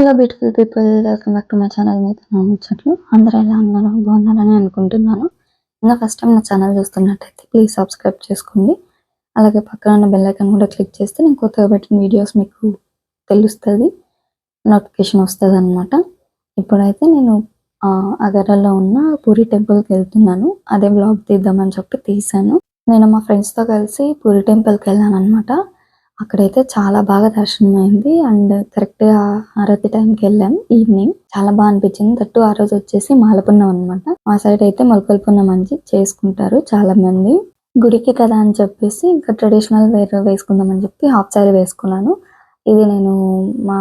Hello beautiful people welcome back to my channel మీద నా ముచ్చట్లు అందరూ ఎలా ఉన్నారో? బాగున్నారని అనుకుంటున్నాను. ఇంకా ఫస్ట్ టైం నా ఛానల్ చూస్తున్నట్టయితే ప్లీజ్ సబ్స్క్రైబ్ చేసుకోండి. అలాగే పక్కన ఉన్న బెల్ ఐకాన్ కూడా క్లిక్ చేస్తే నేను కొత్తగా పెట్టిన వీడియోస్ మీకు తెలుస్తుంది. నోటిఫికేషన్ వస్తుంది అనమాట ఇప్పుడైతే నేను ఆ, ఉన్న పూరి టెంపుల్కి వెళ్తున్నాను. అదే బ్లాగ్ తీద్దామని చెప్పి తీసాను. నేను మా ఫ్రెండ్స్తో కలిసి పూరి టెంపుల్కి వెళ్ళాను అనమాట అక్కడైతే చాలా బాగా దర్శనం అయింది అండ్ కరెక్ట్గా హారతి టైంకి వెళ్ళాం. ఈవినింగ్ చాలా బాగా అనిపించింది. తట్టు ఆ రోజు వచ్చేసి మాలపున్నం అనమాట మా సైడ్ అయితే మొలకల పున్నం అని చేసుకుంటారు చాలా మంది గుడికి కదా అని చెప్పేసి ఇంకా ట్రెడిషనల్ వేర్ వేసుకుందామని చెప్పి హాఫ్ సారీ వేసుకున్నాను. ఇది నేను మా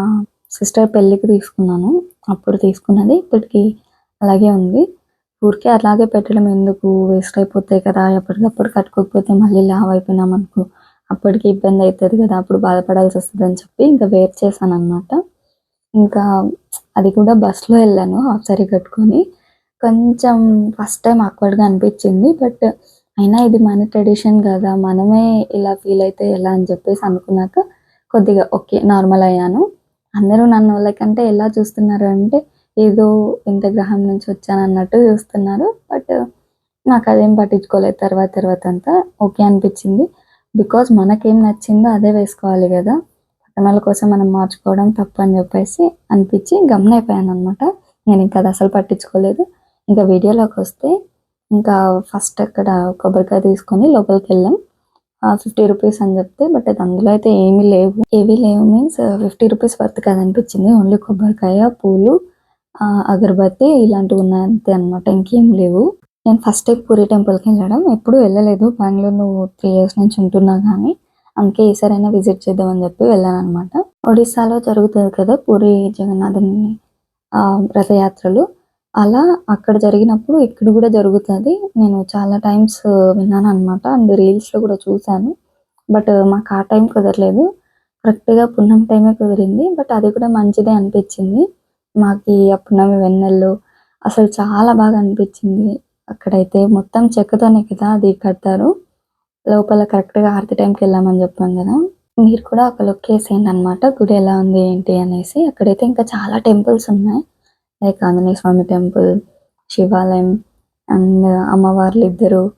సిస్టర్ పెళ్ళికి తీసుకున్నాను. అప్పుడు తీసుకున్నది. ఇప్పటికి అలాగే ఉంది. ఊరికే అలాగే పెట్టడం ఎందుకు? వేస్ట్ అయిపోతాయి కదా. ఎప్పటికప్పుడు కట్టుకోకపోతే మళ్ళీ లావ్ అయిపోయినాం అనుకో అప్పటికి ఇబ్బంది అవుతుంది కదా అప్పుడు బాధపడాల్సి వస్తుంది అని చెప్పి ఇంకా వేర్ చేశాను అనమాట ఇంకా అది కూడా బస్సులో వెళ్ళాను హాఫ్ సారీ కట్టుకొని. కొంచెం ఫస్ట్ టైం awkward అనిపించింది బట్ అయినా ఇది మన ట్రెడిషన్ కదా మనమే ఇలా ఫీల్ అయితే ఎలా అని చెప్పేసి అనుకున్నాక కొద్దిగా ఓకే నార్మల్ అయ్యాను. అందరూ నన్ను వాళ్ళకంటే ఎలా చూస్తున్నారు అంటే ఏదో ఇంత గ్రహం నుంచి వచ్చాను అన్నట్టు చూస్తున్నారు బట్ నాకు అదేం పట్టించుకోలేదు తర్వాత తర్వాత అంతా. ఓకే అనిపించింది. బికాజ్ మనకేం నచ్చిందో అదే వేసుకోవాలి కదా. పక్కన కోసం మనం మార్చుకోవడం తప్పు అని చెప్పేసి అనిపించి గమన అయిపోయాను అనమాట నేను ఇంకా అది అసలు పట్టించుకోలేదు. ఇంకా వీడియోలోకి వస్తే ఇంకా ఫస్ట్ అక్కడ కొబ్బరికాయ తీసుకొని లోపలికి వెళ్ళాం ఫిఫ్టీ రూపీస్ అని చెప్తే బట్ అది అందులో అయితే ఏమీ లేవు. ఏవి లేవు మీన్స్ ఫిఫ్టీ రూపీస్ వర్త్ కాదనిపించింది. ఓన్లీ కొబ్బరికాయ పూలు అగరబత్తి ఇలాంటివి ఉన్నాయి అంతే అనమాట ఇంకేం లేవు. నేను ఫస్ట్ టైం పూరి టెంపుల్కి వెళ్ళడం. ఎప్పుడు వెళ్ళలేదు. బెంగళూరు త్రీ ఇయర్స్ నుంచి ఉంటున్నా కానీ అందుకే ఈసారైనా విజిట్ చేద్దామని చెప్పి వెళ్ళాను అనమాట ఒడిస్సాలో జరుగుతుంది కదా పూరి జగన్నాథుని రథయాత్రలు. అలా అక్కడ జరిగినప్పుడు ఇక్కడ కూడా జరుగుతుంది. నేను చాలా టైమ్స్ విన్నాను అనమాట అండ్ రీల్స్లో కూడా చూశాను. బట్ మాకు ఆ టైం కుదరలేదు. కరెక్ట్గా పున్నం టైమే కుదిరింది. బట్ అది కూడా మంచిదే అనిపించింది. మాకు ఆ పున్నమి వెన్నెల్లో అసలు చాలా బాగా అనిపించింది. అక్కడైతే మొత్తం చెక్కతోనే కదా అది కడతారు. లోపల కరెక్ట్గా ఆర్తి టైంకి వెళ్ళామని చెప్పాను కదా. మీరు కూడా ఒక లుక్ వేసేయండి అనమాట గుడి ఎలా ఉంది ఏంటి అనేసి. అక్కడైతే ఇంకా చాలా టెంపుల్స్ ఉన్నాయి. లైక్ ఆంజనేయ స్వామి టెంపుల్ శివాలయం అండ్ అమ్మవార్లు ఇద్దరు.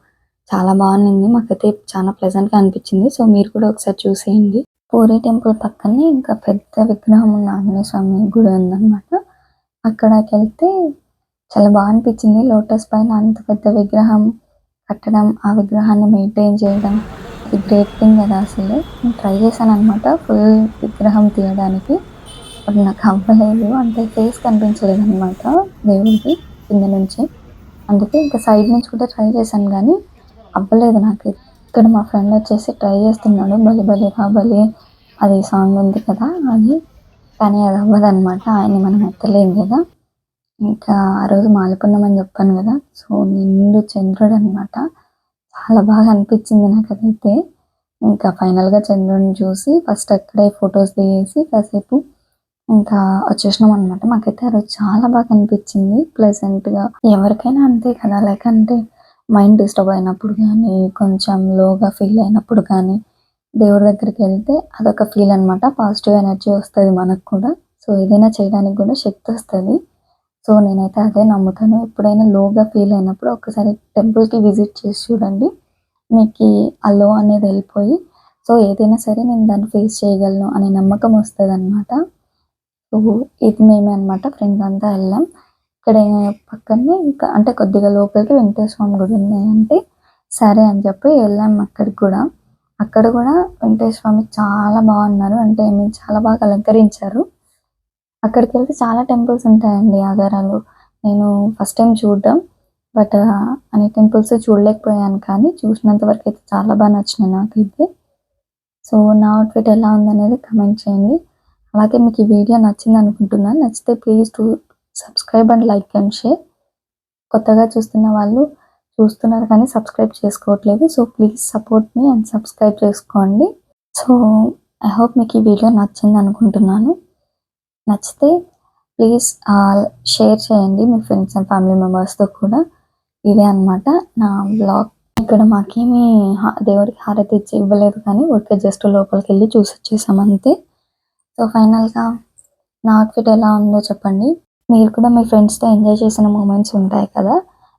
చాలా బాగుంది. మాకైతే చాలా ప్లెజెంట్గా అనిపించింది. సో మీరు కూడా ఒకసారి చూసేయండి. పూరి టెంపుల్ పక్కనే ఇంకా పెద్ద విగ్రహం ఉన్న ఆంజనేయ స్వామి గుడి ఉందన్నమాట. అక్కడికి వెళ్తే చాలా బాగా అనిపించింది. లోటస్ పైన అంత పెద్ద విగ్రహం కట్టడం ఆ విగ్రహాన్ని మెయింటైన్ చేయడం ఇది గ్రేట్ థింగ్ కదా అసలు. నేను ట్రై చేశాను అనమాట ఫుల్ విగ్రహం తీయడానికి. బట్ నాకు అవ్వలేదు. అంటే ఫేస్ కనిపించలేదు అనమాట దేవుడికి కింద నుంచి. అందుకే ఇంకా సైడ్ నుంచి కూడా ట్రై చేశాను కానీ అవ్వలేదు నాకు. ఇక్కడ మా ఫ్రెండ్ వచ్చేసి ట్రై చేస్తున్నాడు. బలి బలి రా బలి అది సాంగ్ ఉంది కదా అది. కానీ అది అవ్వదు అనమాట ఆయన్ని మనం ఎత్తలేం కదా. ఇంకా ఆ రోజు మాలిపున్నం అని చెప్పాను కదా సో నిండు చంద్రుడు అనమాట చాలా బాగా అనిపించింది నాకు ఇంకా ఫైనల్గా చంద్రుడిని చూసి ఫస్ట్ అక్కడే ఫొటోస్ దిగేసి కాసేపు ఇంకా వచ్చేసినాం అనమాట మాకైతే ఆ రోజు చాలా బాగా అనిపించింది. ప్లెజెంట్గా ఎవరికైనా అంతే కదా లైక్ అంటే మైండ్ డిస్టర్బ్ అయినప్పుడు కానీ కొంచెం లోగా ఫీల్ అయినప్పుడు కానీ దేవుడి దగ్గరికి వెళ్తే అదొక ఫీల్ అన్నమాట. పాజిటివ్ ఎనర్జీ వస్తుంది మనకు కూడా. సో ఏదైనా చేయడానికి కూడా శక్తి వస్తుంది. సో నేనైతే అదే నమ్ముతాను. ఎప్పుడైనా లోగా ఫీల్ అయినప్పుడు ఒకసారి టెంపుల్కి విజిట్ చేసి చూడండి. మీకు ఆ లో అనేది వెళ్ళిపోయి సో ఏదైనా సరే నేను దాన్ని ఫేస్ చేయగలను అనే నమ్మకం వస్తుంది అనమాట సో ఇది మేమే అనమాట ఫ్రెండ్స్ అంతా వెళ్ళాం. ఇక్కడ పక్కనే ఇంకా అంటే కొద్దిగా లోపలికి వెంకటేశ్వర స్వామి గుడి ఉంది అంటే సరే అని చెప్పి వెళ్ళాం అక్కడికి కూడా. అక్కడ కూడా వెంకటేశ్వర స్వామి చాలా బాగున్నారు. అంటే మేము చాలా బాగా అలంకరించారు. అక్కడికి వెళ్తే చాలా టెంపుల్స్ ఉంటాయండి ఆగారాలు. నేను ఫస్ట్ టైం చూడడం. బట్ అన్ని టెంపుల్స్ చూడలేకపోయాను కానీ చూసినంత వరకు అయితే చాలా బాగా నచ్చినాయి నాకైతే. సో నా అవుట్ఫిట్ ఎలా ఉందనేది కమెంట్ చేయండి. అలాగే మీకు ఈ వీడియో నచ్చింది అనుకుంటున్నాను నచ్చితే please to subscribe and like and share కొత్తగా చూస్తున్న వాళ్ళు చూస్తున్నారు కానీ సబ్స్క్రైబ్ చేసుకోవట్లేదు. సో ప్లీజ్ సపోర్ట్ మీ అండ్ సబ్స్క్రైబ్ చేసుకోండి. సో ఐ హోప్ మీకు ఈ వీడియో నచ్చింది అనుకుంటున్నాను. నచ్చితే ప్లీజ్ షేర్ చేయండి మీ ఫ్రెండ్స్ అండ్ ఫ్యామిలీ మెంబర్స్తో కూడా. ఇదే అన్నమాట నా బ్లాగ్. ఇక్కడ మాకేమీ దేవుడికి హారతి ఇచ్చి ఇవ్వలేదు కానీ ఊరికే జస్ట్ లోపలికి వెళ్ళి చూసి వచ్చేసాం అంతే. సో ఫైనల్గా నా అవుట్ఫిట్ ఎలా ఉందో చెప్పండి. మీరు కూడా మీ ఫ్రెండ్స్తో ఎంజాయ్ చేసిన మూమెంట్స్ ఉంటాయి కదా.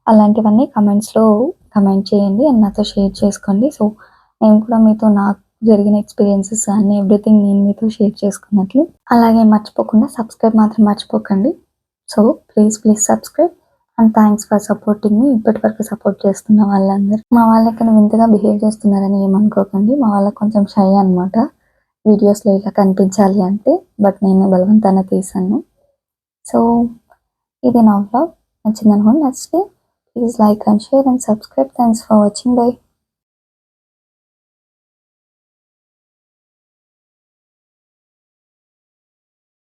అలాంటివన్నీ కమెంట్స్లో కమెంట్ చేయండి అండ్ నాతో షేర్ చేసుకోండి. సో నేను కూడా మీతో నాకు జరిగిన ఎక్స్పీరియన్సెస్ అన్ని ఎవ్రీథింగ్ నేను మీతో షేర్ చేసుకున్నట్లు. అలాగే మర్చిపోకుండా సబ్స్క్రైబ్ మాత్రం మర్చిపోకండి. So please please subscribe and thanks for supporting మీ ఇప్పటి వరకు సపోర్ట్ చేస్తున్న వాళ్ళందరూ. మా వాళ్ళకి వింతగా బిహేవ్ చేస్తున్నారని ఏమనుకోకండి. మా వాళ్ళకి కొంచెం షై అనమాట వీడియోస్లో ఇలా కనిపించాలి అంటే బట్ నేను బలవంతాన తీసాను. సో ఇది నా వ్లాగ్ నచ్చింది అనుకోండి నచ్చితే please like and share and subscribe thanks for watching bye